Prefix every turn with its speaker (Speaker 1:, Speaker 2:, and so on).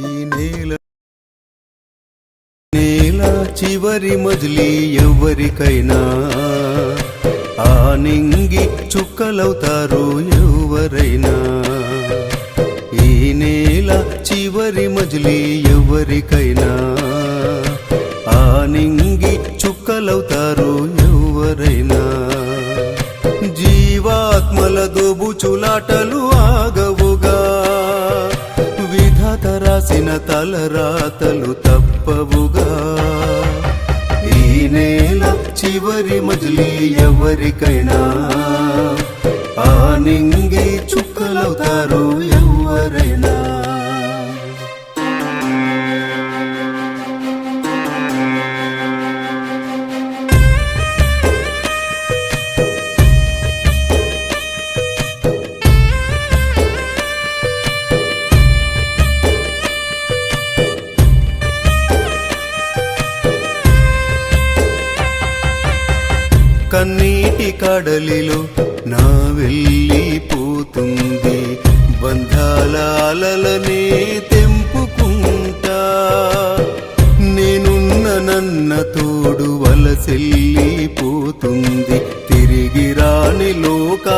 Speaker 1: ఈ నేల నేల చివరి మజిలీ ఎవరికైనా. ఆ నింగి చుక్కలవుతారు ఎవరైనా. ఈ నేల చివరి మజిలీ ఎవరికైనా. ఆ నింగి చుక్కలవుతారు ఎవరైనా. జీవాత్మల దోబుచులాటలు రాసిన తలరాతలు తప్పవుగా. ఈ నేల చివరి మజిలీ ఎవరికైనా? ఆ నింగి చుక్కలవుతారు ఎవరైనా? కన్నీటి కడలిలో నా వెళ్ళిపోతుంది బంధాలాలలనే తెంపుకుంటా. నేనున్న నన్న తోడు వలసెళ్ళిపోతుంది